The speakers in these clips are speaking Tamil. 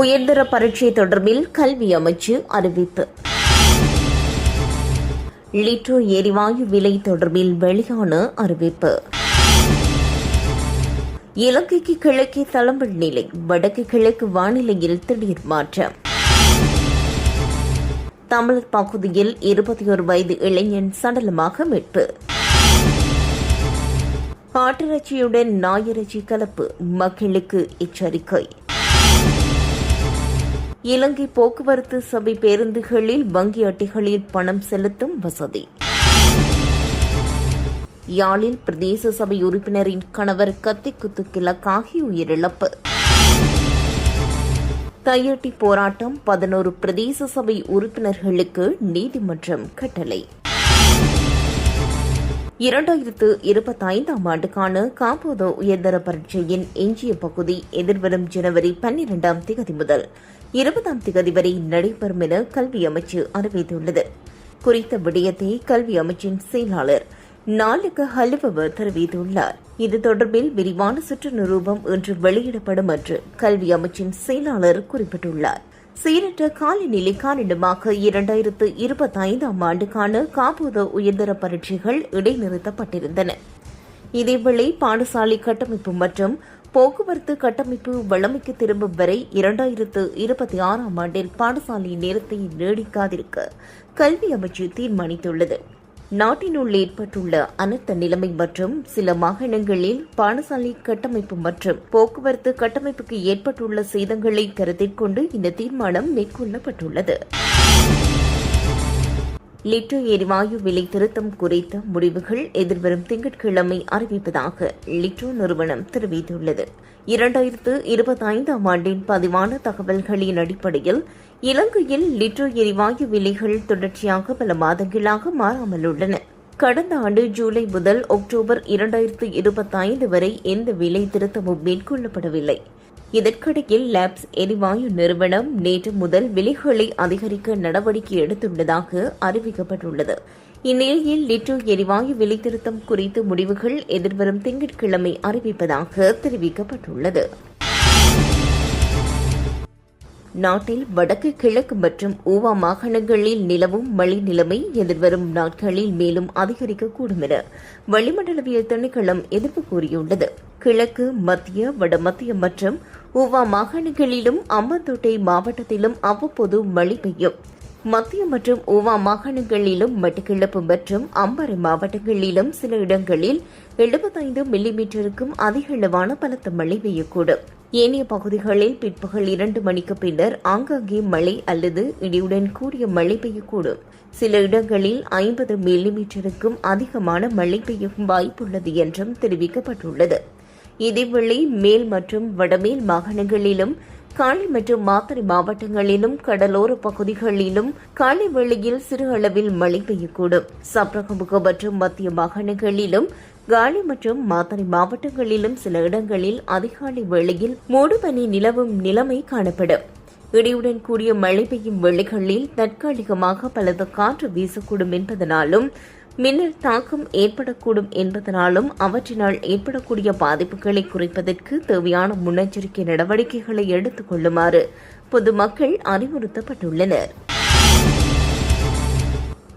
உயர்தர பரீட்சை தொடர்பில் கல்வி அமைச்சு அறிவிப்பு. லிட்டோ எரிவாயு விலை தொடர்பில் வெளியான அறிவிப்பு. இலங்கைக்கு கிழக்கே தளம்பல் நிலை வடக்கு கிழக்கு வானிலையில் திடீர் மாற்றம். தமிழர் பகுதியில் இருபத்தி ஒரு வயது இளைஞன் சடலமாக மீட்பு. ஆட்டிறைச்சியுடன் நாயிறைச்சி கலப்பு மக்களுக்கு எச்சரிக்கை. இலங்கை போக்குவரத்து சபை பேருந்துகளில் வங்கி அட்டைகளில் பணம் செலுத்தும் வசதி. யாழில் பிரதேச சபை உறுப்பினரின் கணவர் கத்திக்குத்து கிழக்காகி உயிரிழப்பு. தையட்டி போராட்டம் பதினோரு பிரதேச சபை உறுப்பினர்களுக்கு நீதிமன்றம் கட்டளை. இரண்டாயிரத்து இருபத்தைந்தாம் ஆண்டுக்கான காபோதோ உயர்தர பரீட்சையின் எஞ்சிய பகுதி எதிர்வரும் ஜனவரி பன்னிரெண்டாம் திகதி முதல் இருபதாம் திகதி வரை நடைபெறும் என கல்வி அமைச்சு அறிவித்துள்ளது. குறித்த விடயத்தை கல்வி அமைச்சின் செயலாளர் நாளுக்கு ஹலுவவர் தெரிவித்துள்ளார். இது தொடர்பில் விரிவான சுற்று நிரூபம் இன்று வெளியிடப்படும் என்று கல்வி அமைச்சின் செயலாளர் குறிப்பிட்டுள்ளார். சீரற்ற காலநிலை காரணமாக இரண்டாயிரத்து இருபத்தைந்தாம் ஆண்டுக்கான காப்போத உயர்தர பரீட்சைகள் இடைநிறுத்தப்பட்டிருந்தன. இதேவேளை பாடசாலை கட்டமைப்பு மற்றும் போக்குவரத்து கட்டமைப்பு வளமைக்கு திரும்பும் வரை இரண்டாயிரத்து இருபத்தி ஆறாம் ஆண்டில் பாடசாலை நேரத்தை நீடிக்காதிருக்க கல்வி அமைச்சு தீர்மானித்துள்ளது. நாட்டினுள் ஏற்பட்டுள்ள அனர்த்த நிலைமை மற்றும் சில மாகாணங்களில் பாடசாலை கட்டமைப்பு மற்றும் போக்குவரத்து கட்டமைப்புக்கு ஏற்பட்டுள்ள சேதங்களை கருத்தில் கொண்டு இந்த தீர்மானம் மேற்கொள்ளப்பட்டுள்ளது. லிட்டோ எரிவாயு விலை திருத்தம் குறித்த முடிவுகள் எதிர்வரும் திங்கட்கிழமை அறிவிப்பதாக லிட்டோ நிறுவனம் தெரிவித்துள்ளது. இரண்டாயிரத்து இருபத்தைந்தாம் ஆண்டின் பதிவான தகவல்களின் அடிப்படையில் இலங்கையில் லிட்டர் எரிவாயு விலைகள் தொடர்ச்சியாக பல மாதங்களாக மாறாமல் உள்ளன. கடந்த ஆண்டு ஜூலை முதல் அக்டோபர் இரண்டாயிரத்து இருபத்தைந்து வரை எந்த விலை திருத்தமும் மேற்கொள்ளப்படவில்லை. இதற்கிடையில் லேப்ஸ் எரிவாயு நிறுவனம் நேற்று முதல் விலைகளை அதிகரிக்க நடவடிக்கை எடுத்துள்ளதாக அறிவிக்கப்பட்டுள்ளது. இந்நிலையில் லிட்டர் எரிவாயு விலை திருத்தம் குறித்து முடிவுகள் எதிர்வரும் திங்கட்கிழமை அறிவிப்பதாக தெரிவிக்கப்பட்டுள்ளது. நாட்டில் வடக்கு கிழக்கு மற்றும் ஊவா மாகாணங்களில் நிலவும் மழை நிலைமை எதிர்வரும் நாட்களில் மேலும் அதிகரிக்கக்கூடும் என வளிமண்டலவியல் திணைக்களம் எதிர்ப்பு கூறியுள்ளது. கிழக்கு மத்திய வடமத்திய மற்றும் ஊவா மாகாணங்களிலும் அம்பத்தோட்டை மாவட்டத்திலும் அவ்வப்போது மழை பெய்யும். மத்திய மற்றும் ஊவா மாகாணங்களிலும் மட்டக்கிழப்பு மற்றும் அம்பாறை மாவட்டங்களிலும் சில இடங்களில் எழுபத்தைந்து மில்லிமீட்டருக்கும் அதிக அளவான பலத்த மழை பெய்யக்கூடும். ஏனைய பகுதிகளில் பிற்பகல் இரண்டு மணிக்கு பின்னர் ஆங்காங்கே மழை அல்லது இடியுடன் கூடிய மழை பெய்யக்கூடும். சில இடங்களில் ஐம்பது மில்லிமீட்டருக்கும் அதிகமான மழை பெய்யும் வாய்ப்புள்ளது என்றும் தெரிவிக்கப்பட்டுள்ளது. இதேவேளை மேல் மற்றும் வடமேல் மாகாணங்களிலும் காலி மற்றும் மாத்தறை மாவட்டங்களிலும் கடலோர பகுதிகளிலும் காலை வேளையில் சிறு அளவில் மழை பெய்யக்கூடும். சப்ரகமுக மற்றும் மத்திய மாகாணங்களிலும் காலி மற்றும் மாத்தறை மாவட்டங்களிலும் சில இடங்களில் அதிகாலை வேளையில் மூடுபனி நிலவும் நிலைமை காணப்படும். இடியுடன் கூடிய மழை பெய்யும் வேளைகளில் தற்காலிகமாக பலத காற்று வீசக்கூடும் என்பதனாலும் மின்னல் தாக்கம் ஏற்படக்கூடும் என்பதனாலும் அவற்றினால் ஏற்படக்கூடிய பாதிப்புகளை குறைப்பதற்கு தேவையான முன்னெச்சரிக்கை நடவடிக்கைகளை எடுத்துக் கொள்ளுமாறு பொதுமக்கள் அறிவுறுத்தப்பட்டுள்ளனர்.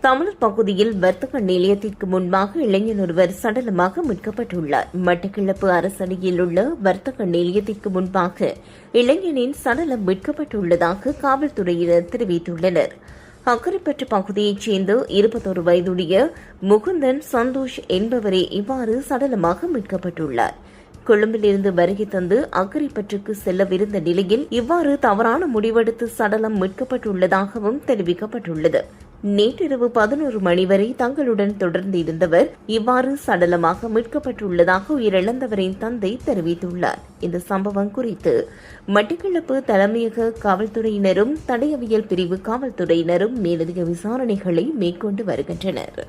தமிழர் பகுதியில் வர்த்தக நிலையத்திற்கு முன்பாக இளைஞர் ஒருவர் சடலமாக மீட்கப்பட்டுள்ளார். மட்டக்கிழப்பு அரசடியில் உள்ள வர்த்தக நிலையத்திற்கு முன்பாக இளைஞனின் சடலம் மீட்கப்பட்டுள்ளதாக காவல்துறையினர் தெரிவித்துள்ளனர். அக்கரைப்பற்று பகுதியைச் சேர்ந்த இருபத்தொரு வயதுடைய முகுந்தன் சந்தோஷ் என்பவரே இவ்வாறு சடலமாக மீட்கப்பட்டுள்ளார். கொழும்பிலிருந்து வருகை தந்து அக்கரைப்பற்றுக்கு செல்லவிருந்த நிலையில் இவ்வாறு தவறான முடிவெடுத்து சடலம் மீட்கப்பட்டுள்ளதாகவும் தெரிவிக்கப்பட்டுள்ளது. நேற்றிரவு பதினோரு மணி வரை தங்களுடன் தொடர்ந்து இருந்தவர் இவ்வாறு சடலமாக மீட்கப்பட்டுள்ளதாக உயிரிழந்தவரின் தந்தை தெரிவித்துள்ளார். இந்த சம்பவம் குறித்து மட்டக்களப்பு தலைமையக காவல்துறையினரும் தடையவியல் பிரிவு காவல்துறையினரும் மேலதிக விசாரணைகளை மேற்கொண்டு வருகின்றனர்.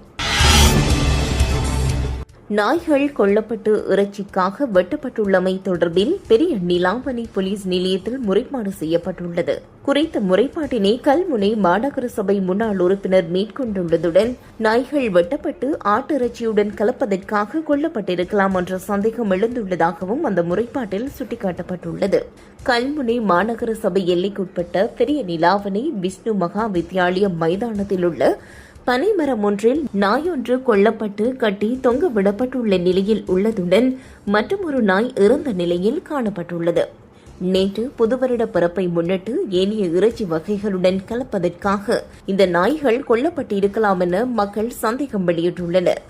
நாய்கள் கொல்லப்பட்டு இறைச்சிக்காக வெட்டப்பட்டுள்ளமை தொடர்பில் பெரிய நிலாமணி போலீஸ் நிலையத்தில் முறைப்பாடு செய்யப்பட்டுள்ளது. குறித்த முறைப்பாட்டினை கல்முனை மாநகர சபை முன்னாள் உறுப்பினர் மேற்கொண்டுள்ளதுடன் நாய்கள் வெட்டப்பட்டு ஆட்டிறைச்சியுடன் கலப்பதற்காக கொல்லப்பட்டிருக்கலாம் என்ற சந்தேகம் எழுந்துள்ளதாகவும் அந்த முறைப்பாட்டில் சுட்டிக்காட்டப்பட்டுள்ளது. கல்முனை மாநகர சபை எல்லைக்குட்பட்ட பெரிய நிலாவணை விஷ்ணு மகா வித்யாலய மைதானத்தில் உள்ள பனைமரம் ஒன்றில் நாயொன்று கொல்லப்பட்டு கட்டி தொங்க விடப்பட்டுள்ள நிலையில் உள்ளதுடன் மற்றொரு நாய் இறந்த நிலையில் காணப்பட்டுள்ளது. நேற்று புதுவருட பிறப்பை முன்னிட்டு ஏனைய இறைச்சி வகைகளுடன் கலப்பதற்காக இந்த நாய்கள் கொல்லப்பட்டிருக்கலாம் என மக்கள் சந்தேகம் வெளியிட்டுள்ளனர்.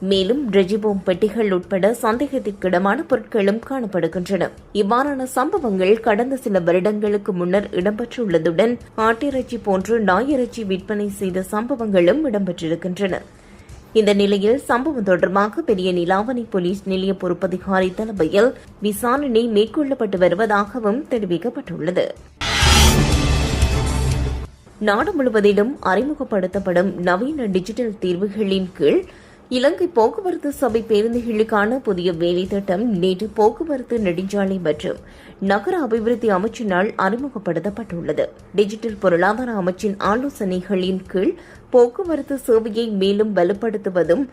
மேலும் ரெஜிபோம் பெட்டிகள் உட்பட சந்தேகத்திற்கிடமான பொருட்களும் காணப்படுகின்றன. இவ்வாறான சம்பவங்கள் கடந்த சில வருடங்களுக்கு முன்னர் இடம்பெற்றுள்ளதுடன் ஆட்டிறைச்சி போன்று நாயிறைச்சி விற்பனை செய்த சம்பவங்களும் இடம்பெற்றிருக்கின்றன. இந்த நிலையில் சம்பவம் தொடர்பாக பெரிய நிலாவணி போலீஸ் நிலைய பொறுப்பதிகாரி தலைமையில் விசாரணை மேற்கொள்ளப்பட்டு வருவதாகவும் தெரிவிக்கப்பட்டுள்ளது. நாடு முழுவதிலும் அறிமுகப்படுத்தப்படும் நவீன டிஜிட்டல் தீர்வுகளின் கீழ் இலங்கை போக்குவரத்து சபை பேருந்துகளுக்கான புதிய வேலை திட்டம் நேற்று போக்குவரத்து நெடுஞ்சாலை மற்றும் நகர அபிவிருத்தி அமைச்சினால் அறிமுகப்படுத்தப்பட்டுள்ளது. டிஜிட்டல் பொருளாதார அமைச்சின் ஆலோசனைகளின் கீழ் போக்குவரத்து சேவையை மேலும் வலுப்படுத்துவதும்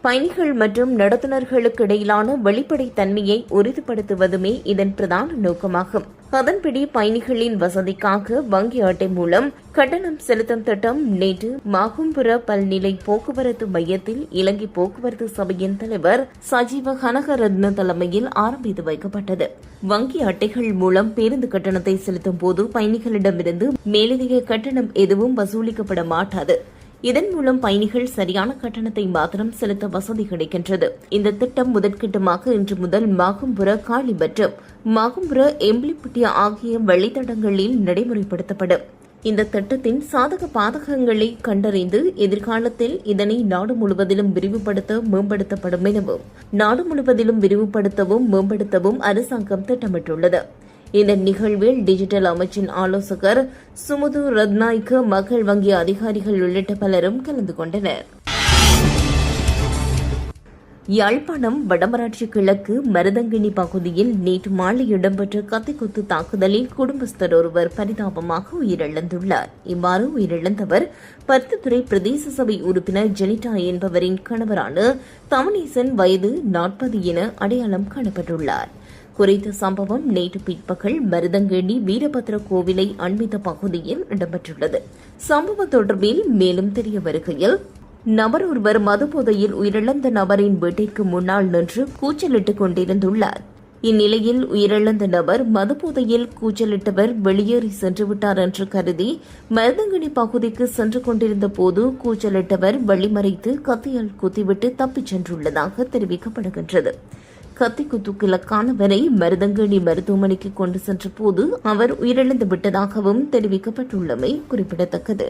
பயணிகள் மற்றும் நடத்துனர்களுக்கு இடையிலான வெளிப்படைத்தன்மையை உறுதிப்படுத்துவதுமே இதன் பிரதான நோக்கமாகும். அதன்படி பயணிகளின் வசதிக்காக வங்கி அட்டை மூலம் கட்டணம் செலுத்தும் திட்டம் நேற்று மாகும்புர பல்நிலை போக்குவரத்து மையத்தில் இலங்கை போக்குவரத்து சபையின் தலைவர் சஜீவ கனகரத்ன தலைமையில் ஆரம்பித்து வைக்கப்பட்டது. வங்கி அட்டைகள் மூலம் பேருந்து கட்டணத்தை செலுத்தும் போது பயணிகளிடமிருந்து மேலதிக கட்டணம் எதுவும் வசூலிக்கப்பட மாட்டாது. இதன் மூலம் பயணிகள் சரியான கட்டணத்தை மாத்திரம் செலுத்த வசதி கிடைக்கின்றது. இந்த திட்டம் முதற்கட்டமாக இன்று முதல் மாகும்புர காளி மாகும்புர எம்பிளிப்பட்டி ஆகிய வழித்தடங்களில் நடைமுறைப்படுத்தப்படும். இந்த திட்டத்தின் சாதக பாதகங்களை கண்டறிந்து எதிர்காலத்தில் இதனை நாடு முழுவதிலும் விரிவுபடுத்த மேம்படுத்தப்படும் எனவும் நாடு முழுவதிலும் விரிவுபடுத்தவும் மேம்படுத்தவும் அரசாங்கம் திட்டமிட்டுள்ளது. இந்த நிகழ்வில் டிஜிட்டல் அமைச்சின் ஆலோசகர் சுமுது ரத்நாய்க்கு மக்கள் வங்கி அதிகாரிகள் உள்ளிட்ட பலரும் கலந்து கொண்டனர். யாழ்ப்பாணம் வடமராட்சி கிழக்கு மருதங்கிணி பகுதியில் நேற்று மாலை இடம்பெற்ற கத்திக்குத்து தாக்குதலில் குடும்பஸ்தர் ஒருவர் பரிதாபமாக உயிரிழந்துள்ளார். இவ்வாறு உயிரிழந்தவர் பருத்தித்துறை பிரதேச சபை உறுப்பினர் ஜெனிட்டா என்பவரின் கணவரான தமனேசன் வயது நாற்பது என அடையாளம் காணப்பட்டுள்ளார். குறித்த சம்பவம் நேற்று பிற்பகல் மருதங்கேணி வீரபத்ர கோவிலை அண்மித்த பகுதியில் இடம்பெற்றுள்ளது. சம்பவம் தொடர்பில் மேலும் தெரிய வருகையில் நபர் ஒருவர் மதுபோதையில் உயிரிழந்த நபரின் வீட்டிற்கு முன்னால் நின்று கூச்சலிட்டுக் கொண்டிருந்துள்ளார். இந்நிலையில் உயிரிழந்த நபர் மதுபோதையில் கூச்சலிட்டவர் வெளியேறி சென்றுவிட்டார் என்று கருதி மருதங்கனி பகுதிக்கு சென்று கொண்டிருந்த போது கூச்சலிட்டவர் வழிமறைத்து கத்தியால் குத்திவிட்டு தப்பிச் சென்றுள்ளதாக தெரிவிக்கப்படுகின்றது. கத்திக்குத்துக்கிழக்கானவரை மருதங்கணி மருத்துவமனைக்கு கொண்டு சென்ற போது அவர் உயிரிழந்து விட்டதாகவும் தெரிவிக்கப்பட்டுள்ளமை குறிப்பிடத்தக்கது.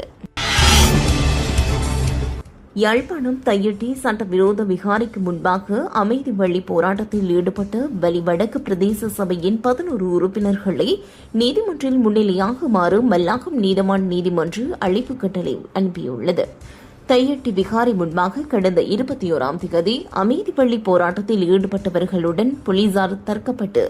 யாழ்ப்பாணம் தையட்டி சட்டவிரோத விகாரிக்கு முன்பாக அமைதி வழி போராட்டத்தில் ஈடுபட்ட வலிவடக்கு பிரதேச சபையின் பதினோரு உறுப்பினர்களை நீதிமன்றில் முன்னிலையாகுமாறு மல்லாகம் நீதவான் நீதிமன்று அழைப்பு கட்டளை அனுப்பியுள்ளது. தையட்டி விகாரி முன்பாக கடந்த இருபத்தி ஓராம் தேதி அமைதிப்பள்ளி போராட்டத்தில் ஈடுபட்டவர்களுடன் போலீசார் தற்கப்பட்டு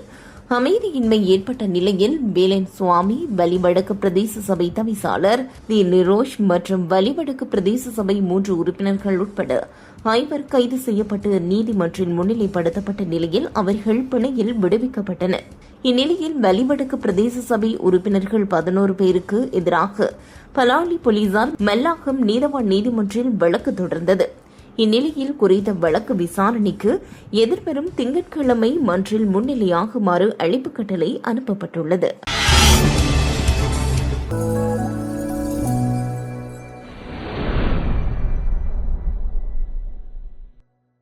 அமைதியின்மை ஏற்பட்ட நிலையில் வேலன் சுவாமி வலிவடக்கு பிரதேச சபை தவிசாளர் தி நிரோஷ் மற்றும் வலிவடக்கு பிரதேச சபை மூன்று உறுப்பினர்கள் உட்பட ஐவர் கைது செய்யப்பட்டு நீதிமன்றில் முன்னிலைப்படுத்தப்பட்ட நிலையில் அவர்கள் பிணையில் விடுவிக்கப்பட்டனர். இந்நிலையில் வலிவடக்கு பிரதேச சபை உறுப்பினர்கள் பதினோரு பேருக்கு எதிராக பலாலி போலீசார் மெல்லாகம் நீதவான் நீதிமன்றில் வழக்கு தொடர்ந்தது. இந்நிலையில் குறித்த வழக்கு விசாரணைக்கு எதிர்வரும் திங்கட்கிழமை மன்றில் முன்னிலையாகுமாறு அழைப்பு கட்டளை அனுப்பப்பட்டுள்ளது.